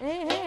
Hey, hey.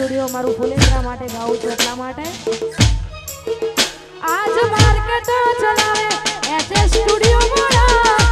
Studio મારું ફુલેન્દ્રા માટે ગાઉં છું. એટલા માટે આજ માર્કેટ ચલાવે. એચે સ્ટુડિયો મોડા.